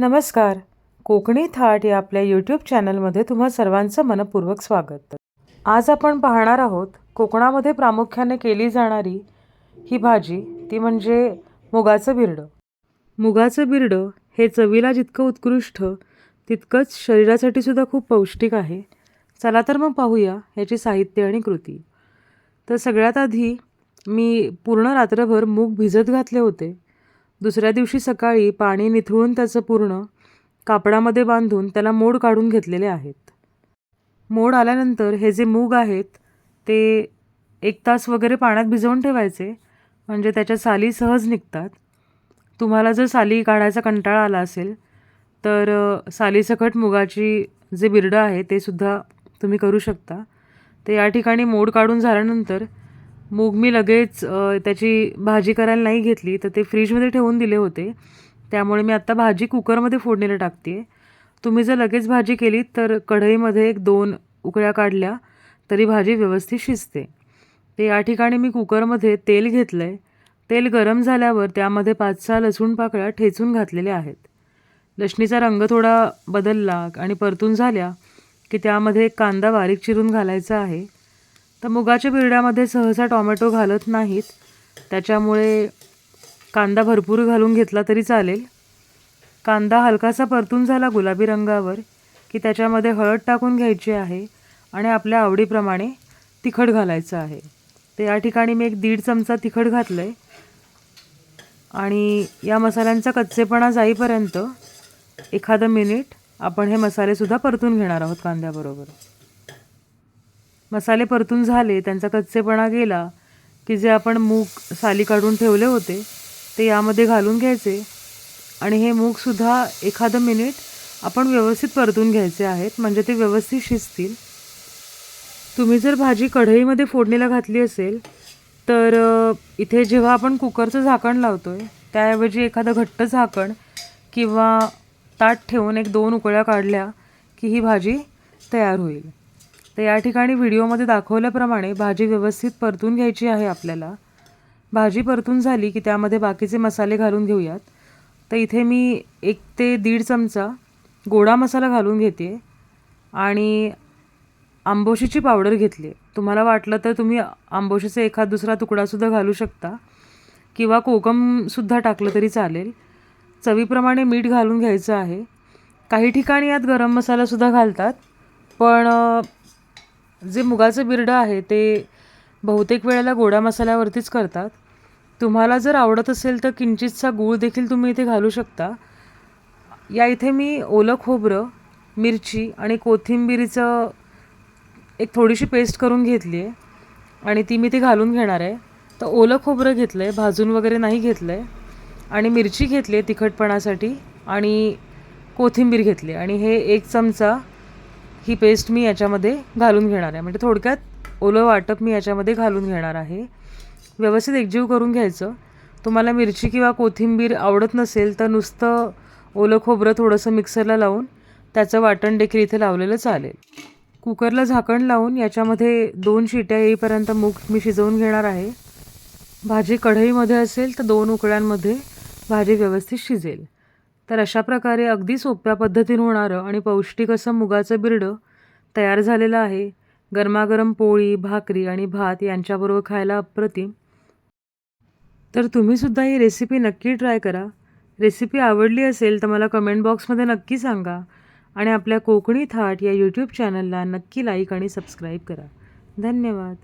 नमस्कार. कोकणी थाट या आपल्या यूट्यूब चॅनलमध्ये तुम्हा सर्वांचं मनपूर्वक स्वागत. आज आपण पाहणार आहोत कोकणामध्ये प्रामुख्याने केली जाणारी ही भाजी ती म्हणजे मुगाचं बिरडं. मुगाचं बिरडं हे चवीला जितकं उत्कृष्ट तितकंच शरीरासाठी सुद्धा खूप पौष्टिक आहे. चला तर मग पाहूया याची साहित्य आणि कृती. तर सगळ्यात आधी मी पूर्ण रात्रभर मूग भिजत घातले होते. दुसऱ्या दिवशी सकाळी पाणी निथळून त्याचं पूर्ण कापडामध्ये बांधून त्याला मोड काढून घेतलेले आहेत. मोड आल्यानंतर हे जे मूग आहेत ते एक तास वगैरे पाण्यात भिजवून ठेवायचे म्हणजे त्याच्या साली सहज निघतात. तुम्हाला जर साली काढायचा कंटाळा आला असेल तर सालीसकट मुगाची जे बिरडं आहे ते सुद्धा तुम्ही करू शकता. तर या ठिकाणी मोड काढून झाल्यानंतर मूग मी लगेच त्याची भाजी करायला नाही घेतली तर ते फ्रीजमध्ये ठेवून दिले होते. त्यामुळे मी आत्ता भाजी कुकरमध्ये फोडणीला टाकते. आहे तुम्ही जर लगेच भाजी केलीत तर कढईमध्ये एक दोन उकळ्या काढल्या तरी भाजी व्यवस्थित शिजते. ते या ठिकाणी मी कुकरमध्ये तेल घेतलं आहे तेल गरम झाल्यावर त्यामध्ये पाच सहा लसूण पाकळ्या ठेचून घातलेल्या आहेत. लसणीचा रंग थोडा बदलला आणि परतून झाल्या की त्यामध्ये एक कांदा बारीक चिरून घालायचा आहे. तर मुगाच्या बिरड्यामध्ये सहसा टॉमॅटो घालत नाहीत. त्याच्यामुळे कांदा भरपूर घालून घेतला तरी चालेल. कांदा हलकासा परतून झाला गुलाबी रंगावर की त्याच्यामध्ये हळद टाकून घ्यायची आहे आणि आपल्या आवडीप्रमाणे तिखट घालायचं आहे. तर या ठिकाणी मी एक दीड चमचा तिखट घातलं आहे आणि या मसाल्यांचा कच्चेपणा जाईपर्यंत एखादं मिनिट आपण हे मसालेसुद्धा परतून घेणार आहोत कांद्याबरोबर. मसाले परतून झाले त्यांचा कच्चेपणा गेला की जे आपण मूग साली काढून ठेवले होते ते यामध्ये घालून घ्यायचे. आणि हे मूगसुद्धा एखादं मिनिट आपण व्यवस्थित परतून घ्यायचे आहेत म्हणजे ते व्यवस्थित शिजतील. तुम्ही जर भाजी कढईमध्ये फोडणीला घातली असेल तर इथे जेव्हा आपण कुकरचं झाकण लावतो आहे त्याऐवजी एखादं घट्ट झाकण किंवा ताट ठेवून एक दोन उकळ्या काढल्या की ही भाजी तयार होईल. तर या ठिकाणी व्हिडिओमध्ये दाखवल्याप्रमाणे भाजी व्यवस्थित परतून घ्यायची आहे आपल्याला. भाजी परतून झाली की त्यामध्ये बाकीचे मसाले घालून घेऊयात. तर इथे मी एक ते दीड चमचा गोडा मसाला घालून घेते आणि आंबोशीची पावडर घेतली. आहे तुम्हाला वाटलं तर तुम्ही आंबोशीचा एखाद दुसरा तुकडासुद्धा घालू शकता किंवा कोकमसुद्धा टाकलं तरी चालेल. चवीप्रमाणे मीठ घालून घ्यायचं आहे. काही ठिकाणी यात गरम मसालासुद्धा घालतात पण जे मुगाचं बिरडं आहे ते बहुतेक वेळेला गोडा मसाल्यावरतीच करतात. तुम्हाला जर आवडत असेल तर किंचितचा गूळ देखील तुम्ही इथे घालू शकता. या इथे मी ओलं खोबरं मिरची आणि कोथिंबिरीचं एक थोडीशी पेस्ट करून घेतली आहे आणि ती मी ती घालून घेणार आहे. तर ओलं खोबरं घेतलं आहे भाजून वगैरे नाही घेतलं आहे आणि मिरची घेतली आहे तिखटपणासाठी आणि कोथिंबीर घेतली आणि हे एक चमचा ही पेस्ट मी याच्यामध्ये घालून घेणार आहे. म्हणजे थोडक्यात ओलं वाटप मी याच्यामध्ये घालून घेणार आहे. व्यवस्थित एकजीव करून घ्यायचं. तुम्हाला मिरची किंवा कोथिंबीर आवडत नसेल तर नुसतं ओलं खोबरं थोडंसं मिक्सरला लावून त्याचं वाटण देखील इथे लावलेलं चालेल. कुकरला झाकण लावून याच्यामध्ये दोन शिट्या येईपर्यंत मूग मी शिजवून घेणार आहे. भाजी कढईमध्ये असेल तर दोन उकळ्यांमध्ये भाजी व्यवस्थित शिजेल. तर अशा प्रकारे अगदी सोप्या पद्धतीने होणारं आणि पौष्टिक असं मुगाचं बिरडं तयार झालेलं आहे. गरमागरम पोळी भाकरी आणि भात यांच्याबरोबर खायला अप्रतिम. तर तुम्हीसुद्धा ही रेसिपी नक्की ट्राय करा. रेसिपी आवडली असेल तर मला कमेंट बॉक्समध्ये नक्की सांगा आणि आपल्या कोकणी थाट या यूट्यूब चॅनलला नक्की लाईक आणि सबस्क्राईब करा. धन्यवाद.